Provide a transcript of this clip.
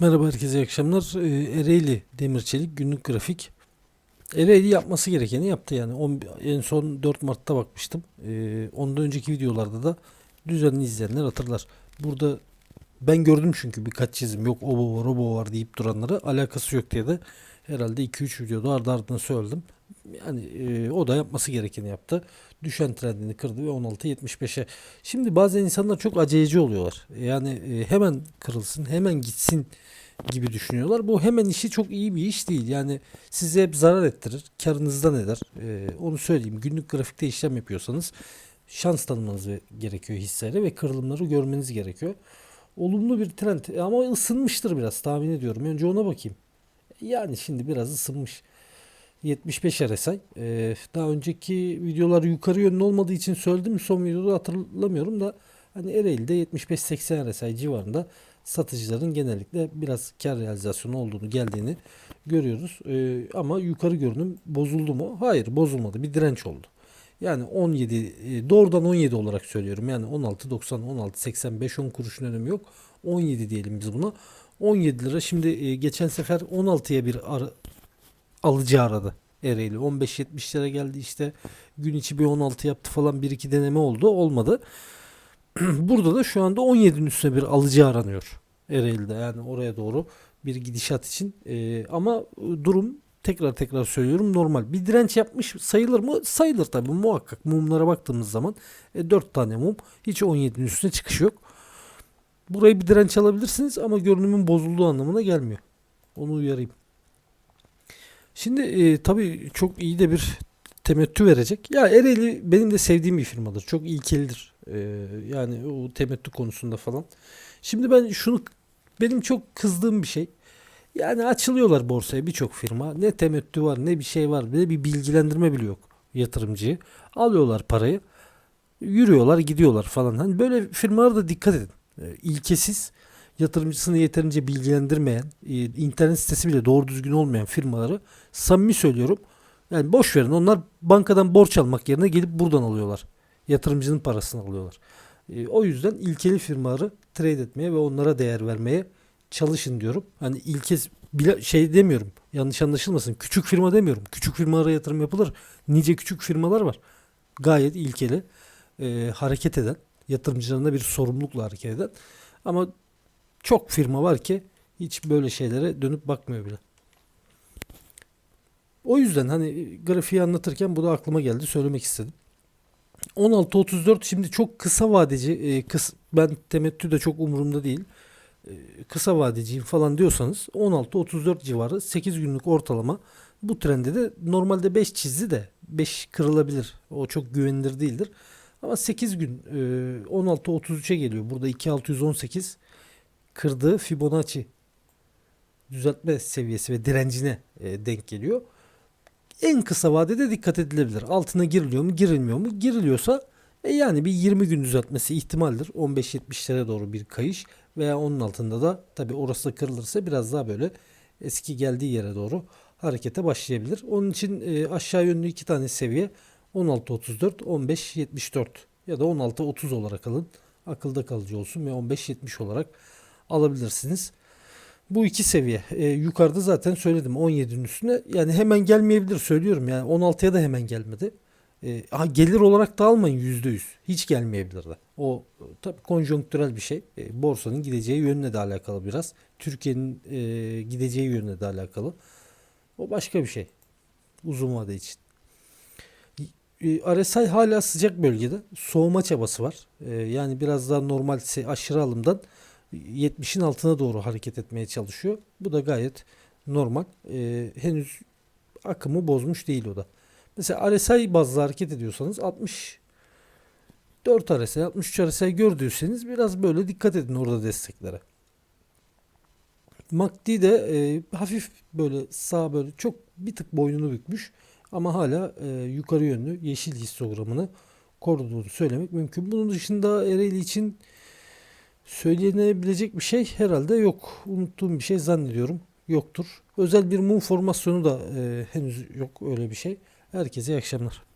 Merhaba herkese iyi akşamlar. Ee, Ereğli Demirçelik günlük grafik. Ereğli yapması gerekeni yaptı yani. En son 4 Mart'ta bakmıştım. Ee, ondan önceki videolarda da düzenli izleyenler hatırlar. Burada ben gördüm çünkü birkaç çizim yok obo var obo var deyip duranları alakası yok diye de herhalde 2-3 videoda ardı ardına söyledim. Yani e, o da yapması gerekeni yaptı. Düşen trendini kırdı ve 16.75'e. Şimdi bazen insanlar çok aceleci oluyorlar. Yani e, hemen kırılsın, hemen gitsin gibi düşünüyorlar. Bu hemen işi çok iyi bir iş değil. Yani size hep zarar ettirir. Karınızdan eder. E, onu söyleyeyim. Günlük grafikte işlem yapıyorsanız şans tanımanız gerekiyor hisselere ve kırılımları görmeniz gerekiyor. Olumlu bir trend E, ama ısınmıştır biraz tahmin ediyorum. Önce ona bakayım. Yani şimdi biraz ısınmış. 75 RSI. Ee, daha önceki videolar yukarı yönlü olmadığı için söyledim son videoda hatırlamıyorum da hani Ereğli'de 75-80 RSI civarında satıcıların genellikle biraz kar realizasyonu olduğunu geldiğini görüyoruz. Ee, ama yukarı görünüm bozuldu mu? Hayır bozulmadı. Bir direnç oldu. Yani 17 e, doğrudan 17 olarak söylüyorum. Yani 16.90 16.80 5-10 kuruşun önemi yok. 17 diyelim biz buna. 17 lira. Şimdi e, geçen sefer 16'ya bir alıcı aradı Ereğli. 15-70 lira geldi işte gün içi bir 16 yaptı falan bir iki deneme oldu. Olmadı. Burada da şu anda 17'nin üstüne bir alıcı aranıyor Ereğli'de. Yani oraya doğru bir gidişat için. Ee, ama durum tekrar tekrar söylüyorum normal. Bir direnç yapmış sayılır mı? Sayılır tabii muhakkak. Mumlara baktığımız zaman e, 4 tane mum. Hiç 17'nin üstüne çıkış yok. Burayı bir direnç alabilirsiniz ama görünümün bozulduğu anlamına gelmiyor. Onu uyarayım. Şimdi e, tabii çok iyi de bir temettü verecek. Ya Ereğli benim de sevdiğim bir firmadır. Çok ilkelidir. E, yani o temettü konusunda falan. Şimdi ben şunu benim çok kızdığım bir şey. Yani açılıyorlar borsaya birçok firma. Ne temettü var ne bir şey var. Ne bir bilgilendirme bile yok yatırımcıyı. Alıyorlar parayı. Yürüyorlar gidiyorlar falan. Hani böyle firmalara da dikkat edin. E, ilkesiz yatırımcısını yeterince bilgilendirmeyen, e, internet sitesi bile doğru düzgün olmayan firmaları samimi söylüyorum. Yani boş verin. Onlar bankadan borç almak yerine gelip buradan alıyorlar. Yatırımcının parasını alıyorlar. E, o yüzden ilkeli firmaları trade etmeye ve onlara değer vermeye çalışın diyorum. Hani ilke bile şey demiyorum. Yanlış anlaşılmasın. Küçük firma demiyorum. Küçük firmalara yatırım yapılır. Nice küçük firmalar var. Gayet ilkeli e, hareket eden, yatırımcılarına bir sorumlulukla hareket eden ama çok firma var ki hiç böyle şeylere dönüp bakmıyor bile. O yüzden hani grafiği anlatırken bu da aklıma geldi söylemek istedim. 16.34 şimdi çok kısa vadeci e, kıs, ben temettü de çok umurumda değil. E, kısa vadeciyim falan diyorsanız 16.34 civarı 8 günlük ortalama bu trende de normalde 5 çizdi de 5 kırılabilir. O çok güvenilir değildir. Ama 8 gün e, 16.33'e geliyor. Burada 2618 kırdığı Fibonacci düzeltme seviyesi ve direncine e, denk geliyor. En kısa vadede dikkat edilebilir. Altına giriliyor mu, girilmiyor mu? Giriliyorsa e yani bir 20 gün düzeltmesi ihtimaldir. 15-70'lere doğru bir kayış veya onun altında da tabi orası da kırılırsa biraz daha böyle eski geldiği yere doğru harekete başlayabilir. Onun için e, aşağı yönlü iki tane seviye 16.34, 15.74 ya da 16.30 olarak alın. Akılda kalıcı olsun ve 15.70 olarak alabilirsiniz. Bu iki seviye. Ee, yukarıda zaten söyledim 17'nin üstüne. Yani hemen gelmeyebilir söylüyorum. Yani 16'ya da hemen gelmedi. Ee, ha, gelir olarak da almayın %100. Hiç gelmeyebilir de. O tabii konjonktürel bir şey. Ee, borsanın gideceği yönüne de alakalı biraz. Türkiye'nin e, gideceği yönüne de alakalı. O başka bir şey. Uzun vade için. E, RSI hala sıcak bölgede. Soğuma çabası var. E, yani biraz daha normal aşırı alımdan 70'in altına doğru hareket etmeye çalışıyor. Bu da gayet normal. E, henüz akımı bozmuş değil o da. Mesela RSI bazlı hareket ediyorsanız 60 4 RSI, 63 RSI gördüyseniz biraz böyle dikkat edin orada desteklere. MACD de e, hafif böyle sağ böyle çok bir tık boynunu bükmüş ama hala e, yukarı yönlü yeşil histogramını koruduğunu söylemek mümkün. Bunun dışında Ereğli için söylenebilecek bir şey herhalde yok. Unuttuğum bir şey zannediyorum yoktur. Özel bir mum formasyonu da e, henüz yok öyle bir şey. Herkese iyi akşamlar.